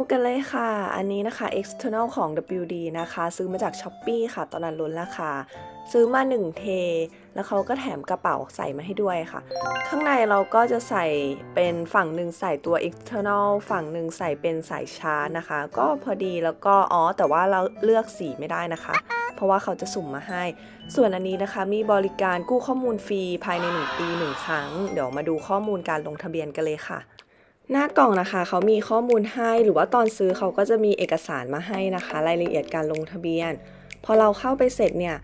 กันเลยค่ะ อันนี้นะคะ external ของ WD นะคะ ซื้อมาจาก s h อ p e e ค่ะ ตอนนั้นลดราคา ซื้อมา 1 เท แล้วเขาก็แถมกระเป๋าใส่มาให้ด้วยค่ะ ข้างในเราก็จะใส่เป็นฝั่งหนึ่งใส่ตัว external ฝั่งหนึ่งใส่เป็นสายชาร์จนะคะ ก็พอดีแล้วก็อ๋อ แต่ว่าเราเลือกสีไม่ได้นะคะ เพราะว่าเขาจะสุ่มมาให้ ส่วนอันนี้นะคะ มีบริการกู้ข้อมูลฟรีภายใน 1 ปี 1 ครั้ง เดี๋ยวมาดูข้อมูลการลงทะเบียนกันเลยค่ะ หน้ากล่องนะคะเขามีข้อมูลให้หรือว่าตอนซื้อเขาก็จะมีเอกสารมาให้นะคะ รายละเอียดการลงทะเบียน พอเราเข้าไปเสร็จเนี่ย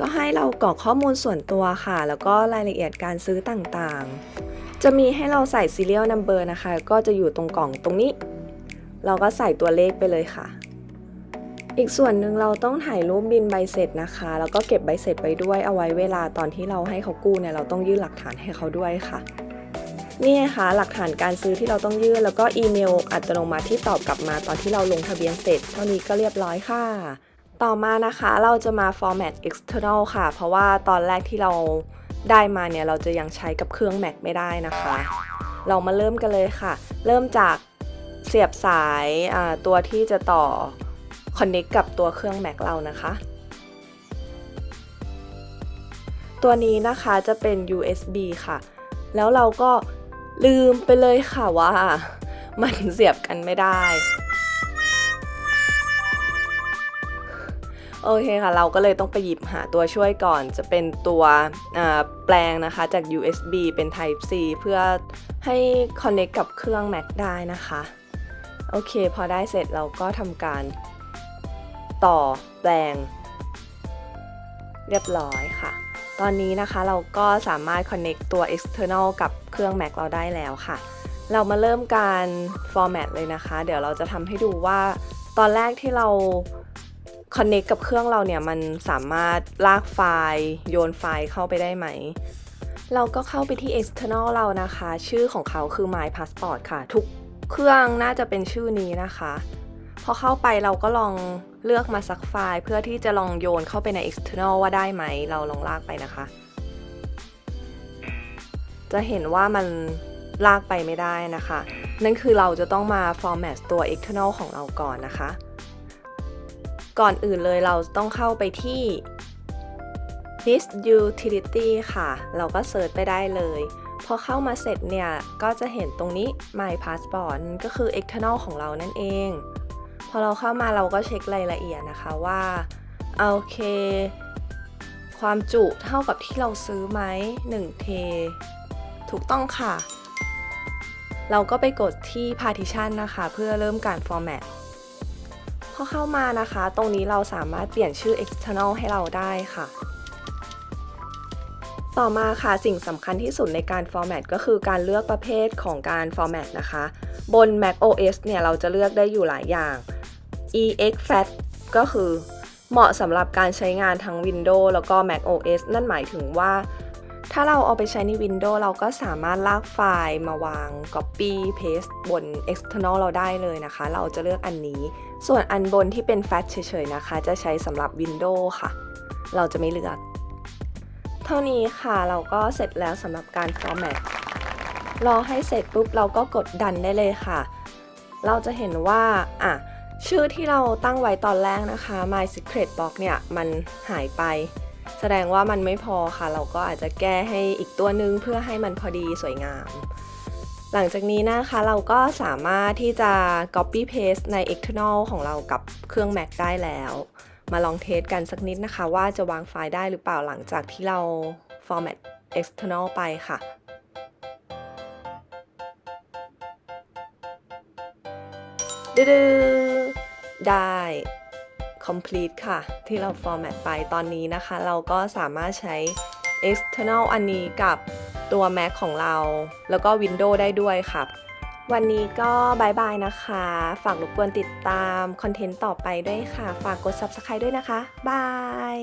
ก็ให้เรากรอกข้อมูลส่วนตัวค่ะ แล้วก็รายละเอียดการซื้อต่างๆ จะมีให้เราใส่ serial number นะคะ ก็จะอยู่ตรงกล่องตรงนี้ เราก็ใส่ตัวเลขไปเลยค่ะ อีกส่วนหนึ่งเราต้องถ่ายรูปบินใบเสร็จนะคะ แล้วก็เก็บใบเสร็จไว้ด้วยเอาไว้เวลาตอนที่เราให้เขากู้เนี่ยเราต้องยื่นหลักฐานให้เขาด้วยค่ะ นี่ไงคะหลักฐานการซื้อที่เราต้องยื่น แล้วก็อีเมลอัตโนมัติที่ตอบกลับมาตอนที่เราลงทะเบียนเสร็จ เท่านี้ก็เรียบร้อยค่ะ ต่อมานะคะเราจะมา format external ค่ะ เพราะว่าตอนแรกที่เราได้มาเนี่ยเราจะยังใช้กับเครื่อง Mac ไม่ได้นะคะ เรามาเริ่มกันเลยค่ะ เริ่มจากเสียบสายตัวที่จะต่อ connect กับตัวเครื่อง Mac เรานะคะตัวนี้นะคะจะเป็น USB ค่ะ แล้วเราก็ ลืมไปเลยค่ะว่ามันเสียบกันไม่ได้ โอเคค่ะ เราก็เลยต้องไปหยิบหาตัวช่วยก่อนจะเป็นตัวแปลงนะคะจาก USB เป็น Type C เพื่อให้ connect กับเครื่อง Mac ได้นะคะ โอเค พอได้เสร็จเราก็ทำการต่อแปลง เรียบร้อยค่ะ ตอนนี้นะคะเราก็สามารถ connect ตัว external กับเครื่อง Mac เราได้แล้วค่ะ เรามาเริ่มการ format เลยนะคะ เดี๋ยวเราจะทำให้ดูว่า ตอนแรกที่เรา connect กับเครื่องเราเนี่ย มันสามารถลากไฟล์โยนไฟล์เข้าไปได้ไหม เราก็เข้าไปที่ external เรานะคะ ชื่อของเขาคือ my passport ค่ะ ทุกเครื่องน่าจะเป็นชื่อนี้นะคะ พอเข้าไปเราก็ลองเลือกมาสักไฟล์ เพื่อที่จะลองโยนเข้าไปใน external ว่าได้ไหม เราลองลากไปนะคะ จะเห็นว่ามันลากไปไม่ได้นะคะ นั่นคือเราจะต้องมา format ตัว external ของเราก่อนนะคะ ก่อนอื่นเลยเราต้องเข้าไปที่ this utility ค่ะ เราก็เซิร์ชไปได้เลย พอเข้ามาเสร็จเนี่ย ก็จะเห็นตรงนี้ my passport ก็คือ external ของเรานั่นเอง พอเราเข้ามาเราก็เช็ครายละเอียดนะคะว่าโอเค ความจุเท่ากับที่เราซื้อไหม1เทถูกต้องค่ะ เราก็ไปกดที่ partition นะคะ เพื่อเริ่มการ format พอเข้ามานะคะ ตรงนี้เราสามารถเปลี่ยนชื่อ external ให้เราได้ค่ะ ต่อมาค่ะสิ่งสำคัญที่สุดในการ format ก็คือการเลือกประเภทของการ format นะคะ บน Mac OS เนี่ยเราจะเลือกได้อยู่หลายอย่าง exFAT ก็คือเหมาะสำหรับการใช้งานทั้ง Windows แล้วก็ Mac OS นั่นหมายถึงว่า ถ้าเราเอาไปใช้ใน Windows เราก็สามารถลากไฟล์มาวาง Copy Paste บน external เราได้เลยนะคะ เราจะเลือกอันนี้ ส่วนอันบนที่เป็น FAT เฉยๆนะคะ จะใช้สำหรับ Windows ค่ะ เราจะไม่เลือก เท่านี้ค่ะเราก็เสร็จแล้วสำหรับการ format รอให้เสร็จปุ๊บเราก็กดดันได้เลยค่ะ เราจะเห็นว่าอะ ชื่อที่เราตั้งไว้ตอนแรกนะคะ My Secret Box เนี่ย มันหายไป แสดงว่ามันไม่พอค่ะ เราก็อาจจะแก้ให้อีกตัวนึงเพื่อให้มันพอดีสวยงาม หลังจากนี้นะคะเราก็สามารถที่จะ copy paste ใน external ของเรากับเครื่อง Mac ได้แล้ว มาลองเทสกันสักนิดนะคะ ว่าจะวางไฟล์ได้หรือเปล่าหลังจากที่เรา format external ไปค่ะ ดื้อได้ complete ค่ะ ที่เรา format ไปตอนนี้นะคะ เราก็สามารถใช้ external อันนี้กับตัว Mac ของเรา แล้วก็ Windows ได้ด้วยค่ะ วันนี้ก็บายบายนะคะ ฝากรบกวนติดตามคอนเทนต์ต่อไปด้วยค่ะ ฝากกด subscribe ด้วยนะคะ บาย